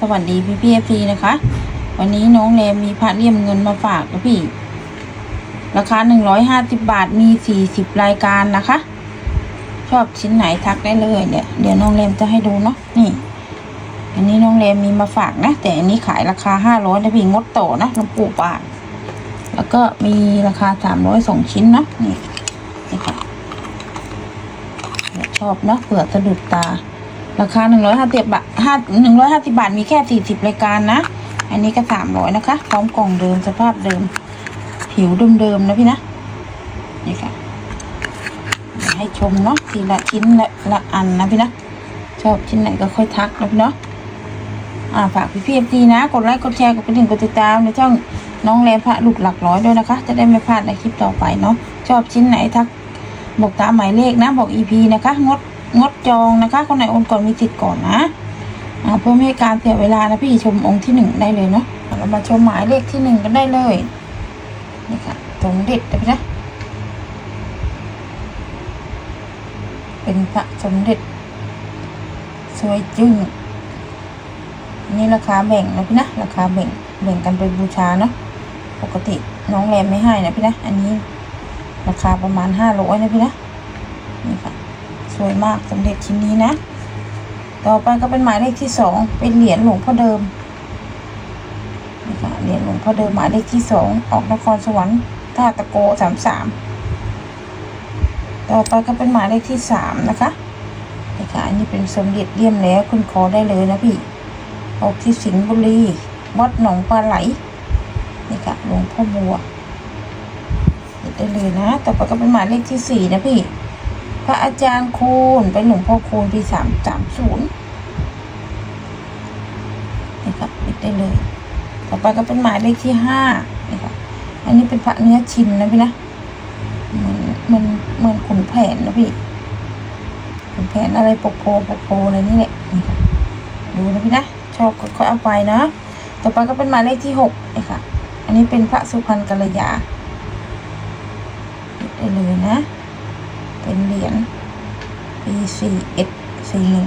สวัสดีพี่พีเอฟซีนะคะ วันนี้น้องแรมมีพระเลี่ยมเงินมาฝากนะพี่ ราคาหนึ่งร้อยห้าสิบบาทมีสี่สิบรายการนะคะ ชอบชิ้นไหนทักได้เลยเดี๋ยวเดี๋ยวน้องแรมจะให้ดูเนาะนี่ อันนี้น้องแรมมีมาฝากนะ แต่อันนี้ขายราคาห้าร้อยนะพี่งดโตนะหลวงปู่ปานแล้วก็มีราคาสามร้อยสองชิ้นนะนี่นี่ค่ะชอบเนาะเผื่อสะดุดตา ราคาหนึ่งร้อยห้าสิบบาทห้าหนึ่งร้อยห้าสิบาทมีแค่สี่สิบรายการนะ อันนี้ก็สามร้อยนะคะ พร้อมกล่องเดิมสภาพเดิม ผิวเดิมๆนะพี่นะ นี่ค่ะ ให้ชมเนาะทีละชิ้นละละอันนะพี่นะ ชอบชิ้นไหนก็ค่อยทักนะพี่เนาะอ่าฝากพี่พีเอฟซีนะ กดไลค์กดแชร์กดกระดิ่งกดติดตามในช่องน้องแรมพระหลูกหลักร้อยด้วยนะคะ จะได้ไม่พลาดในคลิปต่อไปเนาะชอบชิ้นไหนทักบอกตามหมายเลขนะบอกอีพีนะคะงด งดจองนะคะ คนไหนโอนก่อนมีสิทธิ์ก่อนนะเพื่อไม่ให้การเสียเวลานะพี่ชมองค์ที่หนึ่งได้เลยเนาะเรามาชมหมายเลขที่หนึ่งกันได้เลยนี่ค่ะสมเด็จนะพี่นะเป็นพระสมเด็จ สวยจึ้งนี่ราคาแบ่งนะพี่นะราคาแบ่งแบ่งกันไปบูชาเนาะปกติน้องแรมไม่ให้นะพี่นะ อันนี้ราคาประมาณห้าร้อยนะพี่นะนี่ค่ะ สวยมากสมเด็จชิ้นนี้นะ ต่อไปก็เป็นหมายเลขที่สองเป็นเหรียญหลวงพ่อเดิมนี่ค่ะเหรียญหลวงพ่อเดิมหมายเลขที่สองออกนครสวรรค์ท่าตะโกสามสามต่อไปก็เป็นหมายเลขที่สามนะคะนี่ค่ะอันนี้เป็นสมเด็จเลี่ยมแล้วคุณขอได้เลยนะพี่ออกที่สิงห์บุรีวัดหนองปลาไหลนี่ค่ะหลวงพ่อบัวได้เลยนะ ต่อไปก็เป็นหมายเลขที่สี่นะพี่ พระอาจารย์คูณเป็นหลวงพ่อคูณปีสามสามศูนย์นี่ครับปิดได้เลย ต่อไปก็เป็นหมายเลขที่ห้านี่ครับอันนี้เป็นพระเนื้อชินนะพี่นะเหมือนเหมือนเหมือนขุนแผนนะพี่ขุนแผนอะไรปกโพปกโพอะไรนี่แหละนี่ครับดูนะพี่นะชอบก็ค่อยเอาไปนะต่อไปก็เป็นหมายเลขที่หกนี่ค่ะอันนี้เป็นพระสุพรรณกัลยาได้เลยนะ เป็นเหรียญปีสี่เอ็ดสี่หนึ่ง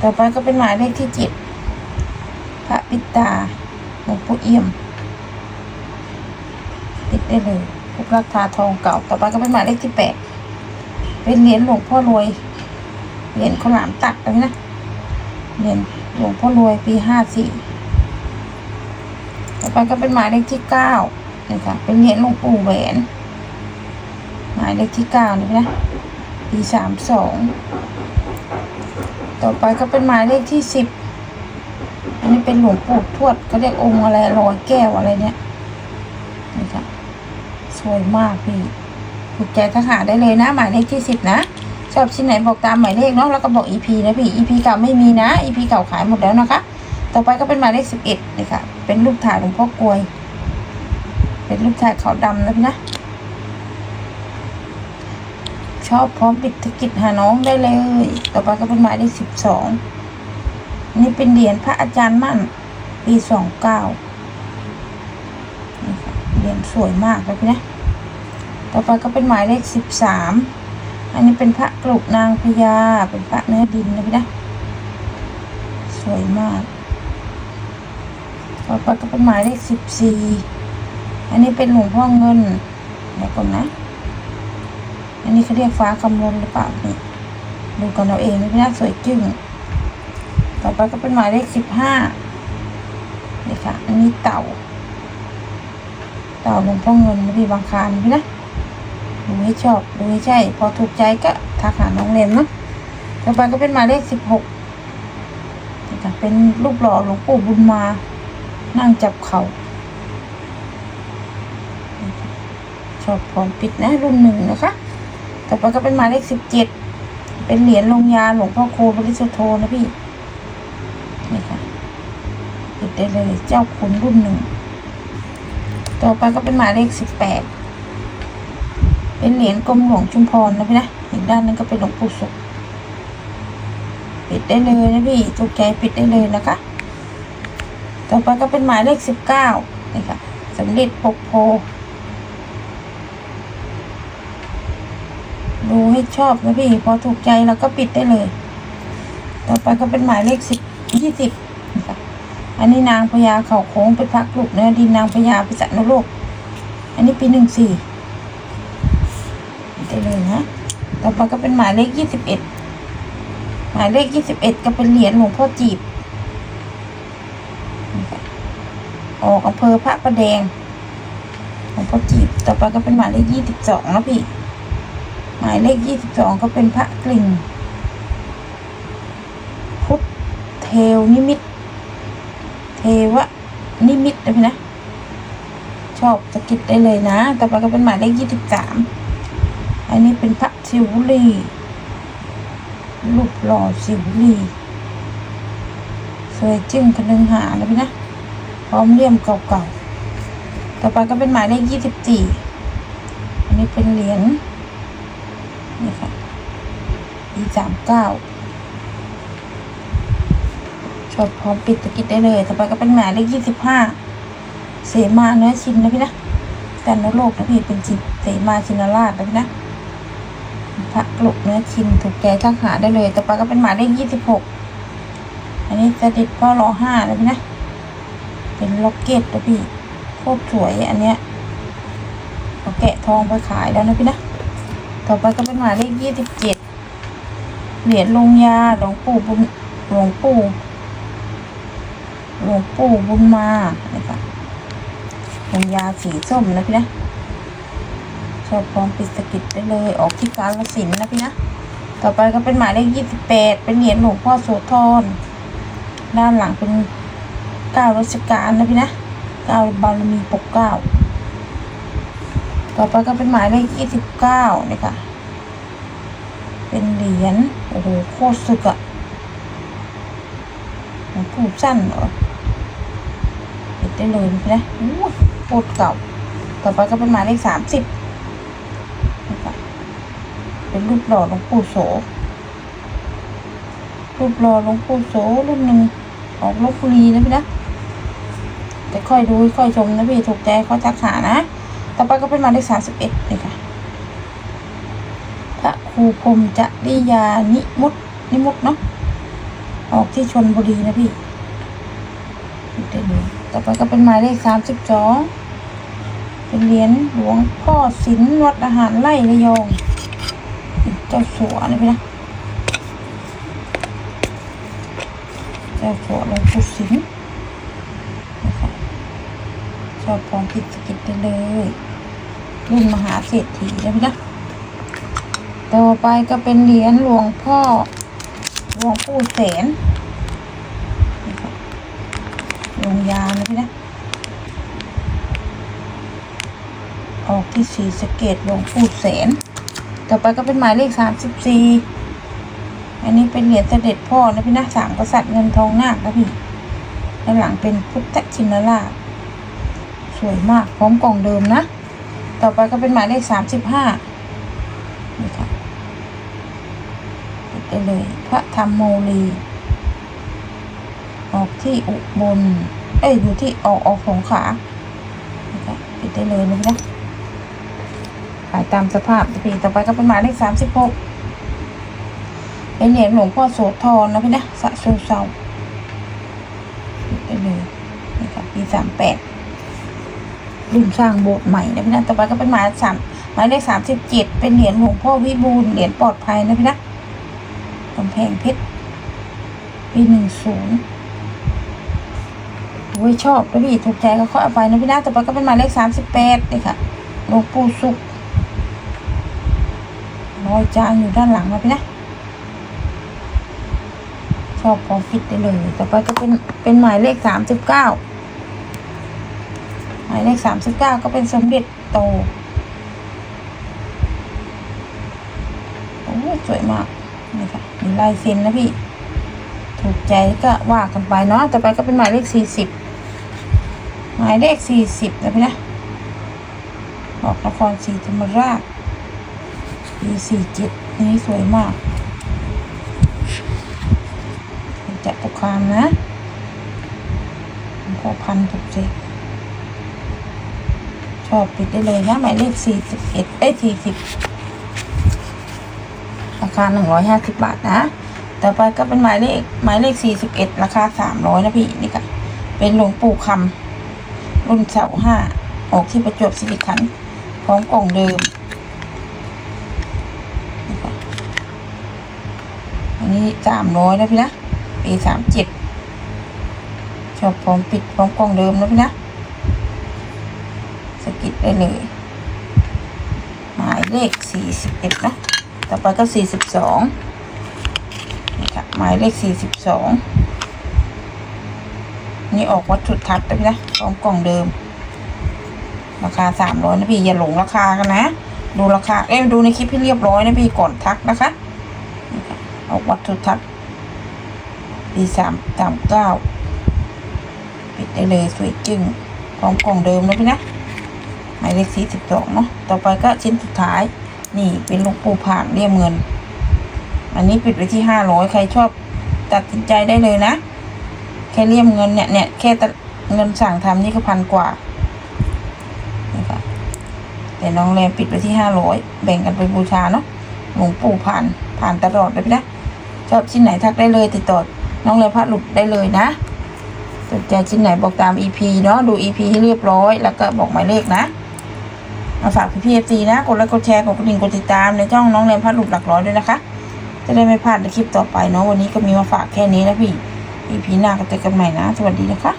ต่อไปก็เป็นหมายเลขที่เจ็ดพระปิตาหลวงปู่เอี่ยม ติดได้เลยพุกราคาทองเก่า ต่อไปก็เป็นหมายเลขที่แปดเป็นเหรียญหลวงพ่อรวย เหรียญข้าวหลามตัดเลยนะ เหรียญหลวงพ่อรวยปีห้าสี่ต่อไปก็เป็นหมายเลขที่เก้านี่ค่ะเป็นเหรียญหลวงปู่แหวน เลขที่เก้านี่นะปีสามสองต่อไปก็เป็นหมายเลขที่สิบอันนี้เป็นหลวงปู่ทวดเขาเรียกองค์อะไรรอยแก้วอะไรเนี่ยนี่ค่ะสวยมากพี่ถูกใจทหารได้เลยนะ หมายเลขที่สิบนะชอบชิ้นไหนบอกตามหมายเลขเนาะแล้วก็บอกอีพีนะพี่อีพีเก่าไม่มีนะอีพีเก่าขายหมดแล้วนะคะ ต่อไปก็เป็นหมายเลขสิบเอ็ดนี่ค่ะเป็นรูปถ่ายหลวงพ่อกลวย เป็นรูปถ่ายขาวดำนะพี่นะ ชอบพร้อมปิดธุรกิจหาน้องได้เลย ต่อไปก็เป็นหมายเลขสิบสองนี่เป็นเหรียญพระอาจารย์มั่น ปีสองเก้าเหรียญสวยมากเลยพี่นะ ต่อไปก็เป็นหมายเลขสิบสามอันนี้เป็นพระกลุกนางพญา เป็นพระเนื้อดินนะพี่นะ สวยมาก ต่อไปก็เป็นหมายเลขสิบสี่อันนี้เป็นหลวงพ่อเงินเดี๋ยวก่อนนะ อันนี้เขาเรียกฟ้าคำนวณหรือเปล่านี่ดูกันเอาเองนะพี่นะสวยจึ้งต่อไปก็เป็นหมายเลขสิบห้านี่ค่ะ อันนี้เต่า เต่าหลวงพ่อเงินนะพี่บางคานพี่นะดูให้ชอบดูให้ใช่ พอถูกใจก็ทักหาน้องเรมเนาะต่อไปก็เป็นหมายเลขสิบหกนี่ค่ะเป็นรูปหล่อหลวงปู่บุญมา นั่งจับเขา่าชอบพร้อมปิดนะรุ่นหนึ่งนะคะ ต่อไปก็เป็นหมายเลขสิบเจ็ด เป็นเหรียญลงยาหลวงพ่อโคบริสุทธโธนะพี่ นี่ค่ะปิดได้เลย เจ้าคุณรุ่นหนึ่ง ต่อไปก็เป็นหมายเลขสิบแปด เป็นเหรียญกรมหลวงชุมพรนะพี่นะ อีกด้านนึงก็เป็นหลวงปู่สุข ปิดได้เลยนะพี่ถูกใจปิดได้เลยนะคะ ต่อไปก็เป็นหมายเลขสิบเก้านี่ค่ะสมเด็จปกโพ ดูให้ชอบนะพี่ พอถูกใจเราก็ปิดได้เลย ต่อไปก็เป็นหมายเลขสิบยี่สิบอันนี้นางพญาเขาโค้งเป็นพระกลุกเนื้อดินนางพญาพิษณุโลก อันนี้ปีหนึ่งสี่ได้เลยนะ ต่อไปก็เป็นหมายเลขยี่สิบเอ็ดหมายเลขยี่สิบเอ็ดก็เป็นเหรียญหลวงพ่อจีบ ออกอำเภอพระประแดงหลวงพ่อจีบ ต่อไปก็เป็นหมายเลขยี่สิบสองนะพี่ หมายเลขยี่สิบสองก็เป็นพระกลิ่ง พุทธเทวนิมิต เทวนิมิตนะพี่นะ ชอบสะกิดได้เลยนะ ต่อไปก็เป็นหมายเลขยี่สิบสามอันนี้เป็นพระสิวลีรูปหล่อสิวลีสวยจึ้งคนนึงหานะพี่นะ พร้อมเลี่ยมเก่าๆ ต่อไปก็เป็นหมายเลขยี่สิบสี่อันนี้เป็นเหรียญนี่ค่ะอี สามเก้าชอบพร้อมปิดตะกิดได้เลย ต่อไปก็เป็นหมายเลขยี่สิบห้าเสมาเนื้อชินนะพี่นะแต่นโลกนะพี่เป็นชินเสมาชินราชนะพี่นะพระกลุกเนื้อชินถูกใจทักหาได้เลย ต่อไปก็เป็นหมายเลขยี่สิบหกอันนี้เสด็จพ่อรอห้านะพี่นะ เป็นล็อกเก็ตนะพี่โคตรสวยอันเนี้ยเอาแกะทองไปขายแล้วนะพี่นะ ต่อไปก็เป็นหมายเลขยี่สิบเจ็ด เหรียญลงยาหลวงปู่บุญหลวงปู่หลวงปู่บุญมานะคะลงยาสีส้มนะพี่นะชอบพร้อมปิดสกิดได้เลย ออกที่การละสินนะพี่นะ ต่อไปก็เป็นหมายเลขยี่สิบแปดเป็นเหรียญหลวงพ่อโสธรด้านหลังเป็นเก้ารัชกาลนะพี่นะเก้าบารมีปกเก้าต่อไปก็เป็นหมายเลขยี่สิบเก้านี่ค่ะ เป็นเหรียญ โอ้โห โคตรสึกอะหลวงปู่สั้นเหรอปิดได้เลยนะพี่นะอู้ยโคตรเก่า ต่อไปก็เป็นหมายเลขสามสิบเป็นรูปหล่อหลวงปู่โส รูปหล่อหลวงปู่โสรุ่นหนึ่งออกลบบุรีนะพี่นะแต่ค่อยดูค่อยชมนะพี่ถูกใจเขาทักหานะ ต่อไปก็เป็นหมายเลขสามสิบเอ็ดเลยค่ะ ครูพรมจะริยานิมุตนิมุตเนาะออกที่ชนบุรีนะพี่ได้เลยต่อไปก็เป็นหมายเลขสามสิบสองเป็นเหรียญหลวงพ่อศิลป์วัดอาหารไร่ระยอง เจ้าสัวนะพี่นะเจ้าสัวหลวงปู่ศิลป์ชอบพร้อมผิดสกิดได้เลย รุ่นมหาเศรษฐีนะพี่นะ ต่อไปก็เป็นเหรียญหลวงพ่อหลวงปู่แสนลงยานะพี่นะ ออกที่สีสเกตหลวงปู่แสน ต่อไปก็เป็นหมายเลขสามสิบสี่อันนี้เป็นเหรียญเสด็จพ่อนะพี่นะสามกษัตริย์เงินทองนาคนะพี่ด้านหลังเป็นพุทธชินราชสวยมากพร้อมกล่องเดิมนะ ต่อไปก็เป็นหมายเลขสามสิบห้านี่ค่ะ เลย พระธรรมโมลี ออกที่อุบล เอ้ยอยู่ที่ออกออกสงขานี่ค่ะปิดได้เลยนะพี่นะขายตามสภาพนะพี่ต่อไปก็เป็นหมายเลขสามสิบหกเป็นเหรียญหลวงพ่อโสธรนะพี่นะสะโซเซาได้เลยนี่ค่ะปีสามแปดรุ่นสร้างโบสถ์ใหม่นะพี่นะต่อไปก็เป็นหมายสามหมายเลขสามสิบเจ็ดเป็นเหรียญหลวงพ่อวิบูลเหรียญปลอดภัยนะพี่นะ แพงเพชรปีหนึ่งศูนย์โอ้ยชอบนะพี่ถูกใจก็ค่อยเอาไปนะพี่นะต่อไปก็เป็นหมายเลขสามสิบแปดนี่ค่ะหลวงปู่สุขรอยจานอยู่ด้านหลังนะพี่นะชอบพอฟิตได้เลย ต่อไปก็เป็นเป็นหมายเลขสามสิบเก้าหมายเลขสามสิบเก้าก็เป็นสมเด็จโตโอ้ยสวยมาก นี่ค่ะมีลายเซ็นนะพี่ ถูกใจก็ว่ากันไปเนาะต่อไปก็เป็นหมายเลขสี่สิบหมายเลขสี่สิบนะพี่นะออกนครศรีธรรมราชปีสี่เจ็ดนี่สวยมากจัตุคามนะพอพันถูกเจ็ชอบปิดได้เลยนะหมายเลขสี่สิบเอ็ดเอ้สี่สิบ ราคาหนึ่งร้อยห้าสิบบาทนะ ต่อไปก็เป็นหมายเลขหมายเลขสี่สิบเอ็ดราคาสามร้อยนะพี่นี่ค่ะเป็นหลวงปู่คำรุ่นเสาห้าออกที่ประจวบสิริขันธ์พร้อมกล่องเดิมอันนี้สามร้อยนะพี่นะปีสามเจ็ดชอบพร้อมปิดพร้อมกล่องเดิมนะพี่นะสกิดได้เลย หมายเลขสี่สิบเอ็ดนะ ต่อไปก็สี่สิบสองนี่ค่ะหมายเลขสี่สิบสองนี่ออกวัตถุทัศน์นะพี่นะพร้อมกล่องเดิม ราคาสามร้อยนะพี่อย่าหลงราคากันนะ ดูราคาเอ้ยดูในคลิปให้เรียบร้อยนะพี่ก่อนทักนะคะนี่ค่ะออกวัตถุทัศน์ปีสามสามเก้าปิดได้เลยสวยจึ้งพร้อมกล่องเดิมนะพี่นะหมายเลขสี่สิบสองเนาะต่อไปก็ชิ้นสุดท้าย นี่เป็นลูกปูผ่านเรียมเงิน อันนี้ปิดไว้ที่ห้าร้อยใครชอบตัดสินใจได้เลยนะ แค่เรียมเงินเนี่ยเนี่ยแค่เงินสั่งทำนี่ก็พันกว่านี่ค่ะแต่น้องแรมปิดไว้ที่ห้าร้อยแบ่งกันไปบูชาเนาะหลวงปู่ผ่านผ่านตลอดเลยนะชอบชิ้นไหนทักได้เลยติดต่อน้องแรมพระหลุดได้เลยนะสนใจชิ้นไหนบอกตาม EP เนาะดู EP ให้เรียบร้อย แล้วก็บอกหมายเลขนะ มาฝากพี่พีเอฟซีนะกดไลค์กดแชร์กดกระดิ่งกดติดตามในช่องน้องแรมพัดหลุดหลักร้อยด้วยนะคะ จะได้ไม่พลาดในคลิปต่อไปเนาะวันนี้ก็มีมาฝากแค่นี้นะพี่อีพีหน้าก็เจอกันใหม่นะ สวัสดีนะคะ